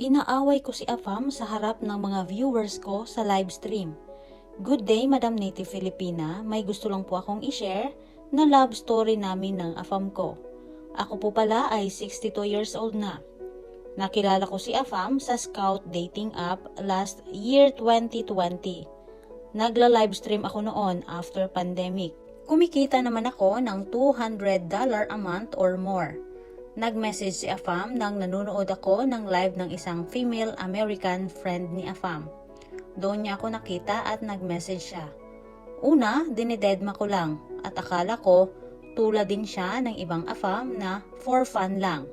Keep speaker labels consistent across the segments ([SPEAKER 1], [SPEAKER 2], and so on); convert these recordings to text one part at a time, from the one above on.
[SPEAKER 1] Inaaway ko si Afam sa harap ng mga viewers ko sa live stream. Good day, Madam Native Filipina. May gusto lang po akong i-share na love story namin ng Afam ko. Ako po pala ay 62 years old na. Nakilala ko si Afam sa Scout dating app last year 2020. Nagla-live stream ako noon after pandemic. Kumikita naman ako ng $200 a month or more. Nag-message si Afam nang nanonood ako ng live ng isang female American friend ni Afam. Doon niya ako nakita at nag-message siya. Una, dinidedma ko lang at akala ko tulad din siya ng ibang Afam na for fun lang.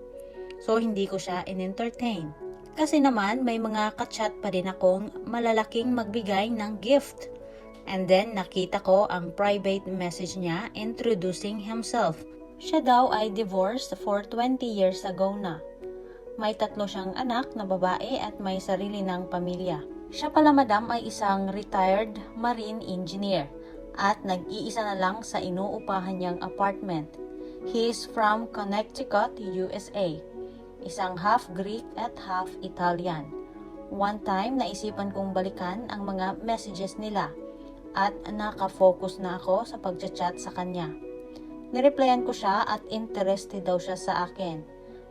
[SPEAKER 1] So hindi ko siya in-entertain. Kasi naman may mga kachat pa din akong malalaking magbigay ng gift. And then nakita ko ang private message niya introducing himself. Siya daw ay divorced for 20 years ago na. May tatlo siyang anak na babae at may sarili ng pamilya. Siya pala madam ay isang retired marine engineer at nag-iisa na lang sa inuupahan niyang apartment. He is from Connecticut, USA. Isang half Greek at half Italian. One time, naisipan kong balikan ang mga messages nila at nakafocus na ako sa pagchat-chat sa kanya. Nireplyan ko siya at interested daw siya sa akin.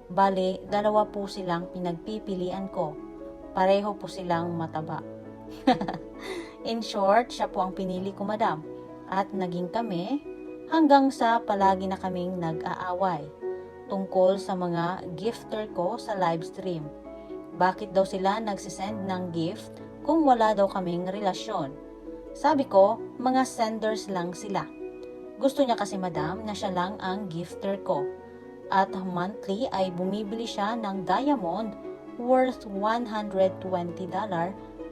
[SPEAKER 1] Bale, dalawa po silang pinagpipilian ko. Pareho po silang mataba. In short, siya po ang pinili ko madam. At naging kami hanggang sa palagi na kaming nag-aaway tungkol sa mga gifter ko sa live stream. Bakit daw sila nagsisend ng gift kung wala daw kaming relasyon? Sabi ko, mga senders lang sila. Gusto niya kasi madam na siya lang ang gifter ko. At monthly ay bumibili siya ng diamond worth $120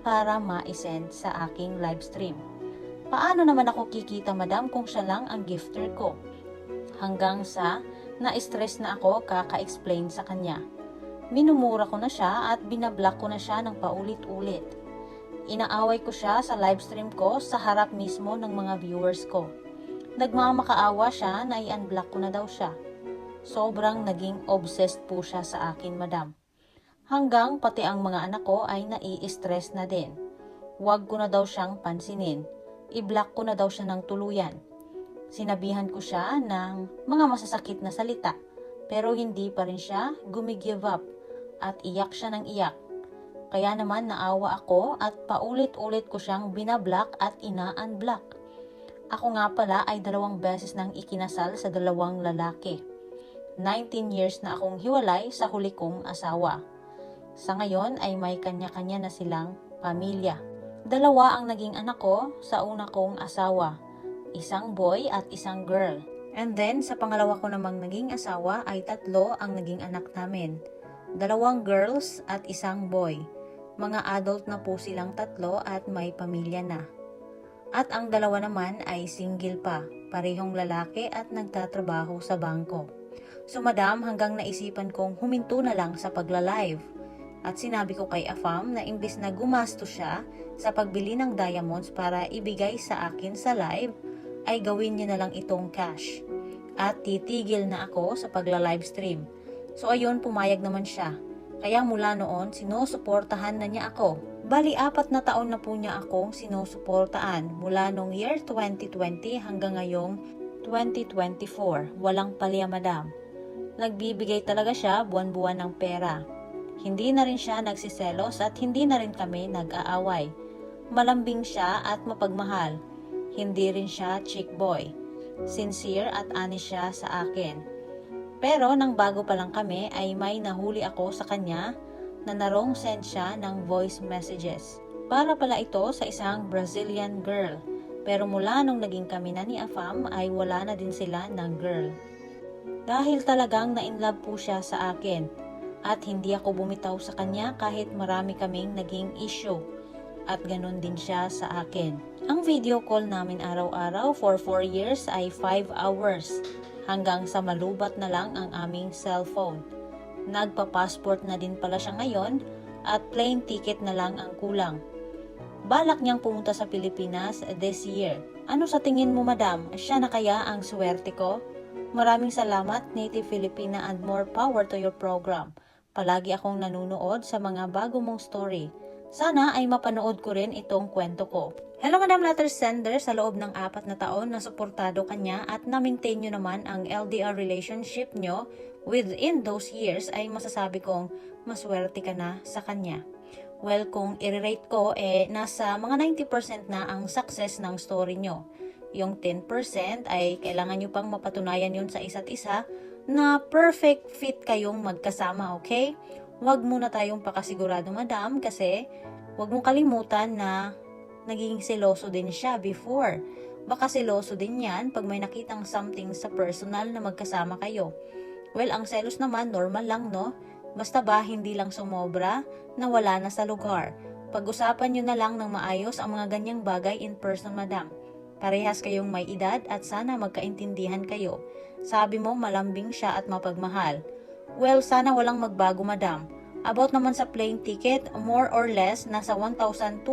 [SPEAKER 1] para ma-send sa aking live stream. Paano naman ako kikita madam kung siya lang ang gifter ko? Hanggang sa na-stress na ako kaka-explain sa kanya. Minumura ko na siya at binablock ko na siya ng paulit-ulit. Inaaway ko siya sa live stream ko sa harap mismo ng mga viewers ko. Nagmamakaawa siya na i-unblock ko na daw siya. Sobrang naging obsessed po siya sa akin, madam. Hanggang pati ang mga anak ko ay nai-stress na din. Huwag ko na daw siyang pansinin. I-block ko na daw siya ng tuluyan. Sinabihan ko siya ng mga masasakit na salita, pero hindi pa rin siya gumigive up at iyak siya ng iyak. Kaya naman naawa ako at paulit-ulit ko siyang binablock at ina-unblock. Ako nga pala ay dalawang beses nang ikinasal sa dalawang lalaki. 19 years na akong hiwalay sa huli kong asawa. Sa ngayon ay may kanya-kanya na silang pamilya. Dalawa ang naging anak ko sa una kong asawa. Isang boy at isang girl. And then sa pangalawa ko namang naging asawa ay tatlo ang naging anak namin. Dalawang girls at isang boy. Mga adult na po silang tatlo at may pamilya na. At ang dalawa naman ay single pa, parehong lalaki at nagtatrabaho sa bangko. So madam, hanggang naisipan kong huminto na lang sa pagla-live. At sinabi ko kay Afam na imbis na gumasto siya sa pagbili ng diamonds para ibigay sa akin sa live, ay gawin niya na lang itong cash. At titigil na ako sa pagla-live stream. So ayun, pumayag naman siya. Kaya mula noon, sinusuportahan na niya ako. Bali, apat na taon na po niya akong sinusuportaan mula nung year 2020 hanggang ngayong 2024. Walang palya, madam. Nagbibigay talaga siya buwan-buwan ng pera. Hindi na rin siya nagsiselos at hindi na rin kami nag-aaway. Malambing siya at mapagmahal. Hindi rin siya chick boy. Sincere at honest siya sa akin. Pero nang bago pa lang kami ay may nahuli ako sa kanya na narong send siya ng voice messages. Para pala ito sa isang Brazilian girl. Pero mula nung naging kami na ni Afam ay wala na din sila ng girl. Dahil talagang na-inlove po siya sa akin at hindi ako bumitaw sa kanya kahit marami kaming naging issue at ganun din siya sa akin. Ang video call namin araw-araw for 4 years ay 5 hours hanggang sa malubat na lang ang aming cellphone. Nagpa-passport na din pala siya ngayon at plane ticket na lang ang kulang. Balak niyang pumunta sa Pilipinas this year. Ano sa tingin mo madam? Siya na kaya ang swerte ko? Maraming salamat Native Filipina and more power to your program. Palagi akong nanunood sa mga bago mong story. Sana ay mapanood ko rin itong kwento ko. Hello Madam Letter Sender, sa loob ng apat na taon na suportado kanya at na-maintain nyo naman ang LDR relationship nyo within those years ay masasabi kong maswerte ka na sa kanya. Well, kung i-rate ko, eh, nasa mga 90% na ang success ng story nyo. Yung 10% ay kailangan nyo pang mapatunayan yun sa isa't isa na perfect fit kayong magkasama, okay? Huwag muna tayong pakasigurado, madam, kasi huwag mong kalimutan na naging seloso din siya before. Baka seloso din yan pag may nakitang something sa personal na magkasama kayo. Well, ang selos naman, normal lang, no? Basta ba hindi lang sumobra na wala na sa lugar. Pag-usapan nyo na lang ng maayos ang mga ganyang bagay in person, madam. Parehas kayong may edad at sana magkaintindihan kayo. Sabi mo malambing siya at mapagmahal. Well, sana walang magbago, madam. About naman sa plane ticket, more or less, nasa 1,200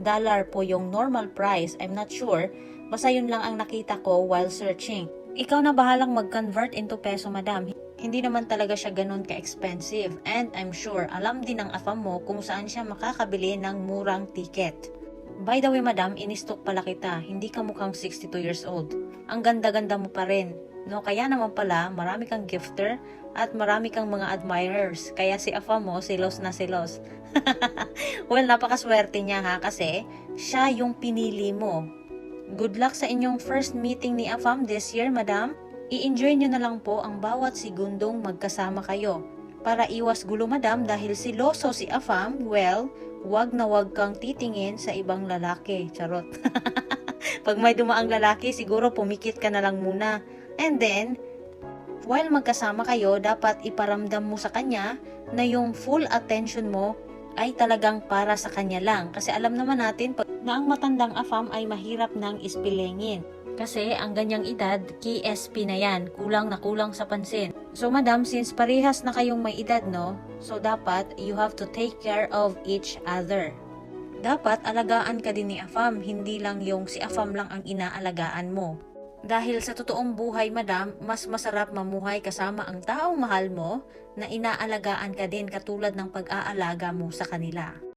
[SPEAKER 1] dollar po yung normal price. I'm not sure. Basta yun lang ang nakita ko while searching. Ikaw na bahalang mag-convert into peso, madam. Hindi naman talaga siya ganun ka-expensive. And I'm sure, alam din ng afam mo kung saan siya makakabili ng murang ticket. By the way, madam, inistok pala kita. Hindi ka mukhang 62 years old. Ang ganda-ganda mo pa rin. No, kaya naman pala, marami kang gifter at marami kang mga admirers. Kaya si afam mo, silos na silos. well, napakaswerte niya ha kasi siya yung pinili mo. Good luck sa inyong first meeting ni Afam this year, madam. I-enjoy nyo na lang po ang bawat sigundong magkasama kayo. Para iwas gulo, madam, dahil siloso si Afam, well, wag na wag kang titingin sa ibang lalaki. Charot. Pag may dumaang lalaki, siguro pumikit ka na lang muna. And then, while magkasama kayo, dapat iparamdam mo sa kanya na yung full attention mo ay talagang para sa kanya lang. Kasi alam naman natin na ang matandang afam ay mahirap nang ispilengin. Kasi ang ganyang edad, KSP na yan. Kulang na kulang sa pansin. So madam, since parehas na kayong may edad, no? So dapat, you have to take care of each other. Dapat alagaan ka din ni Afam, hindi lang yung si Afam lang ang inaalagaan mo. Dahil sa totoong buhay, madam, mas masarap mamuhay kasama ang taong mahal mo na inaalagaan ka din katulad ng pag-aalaga mo sa kanila.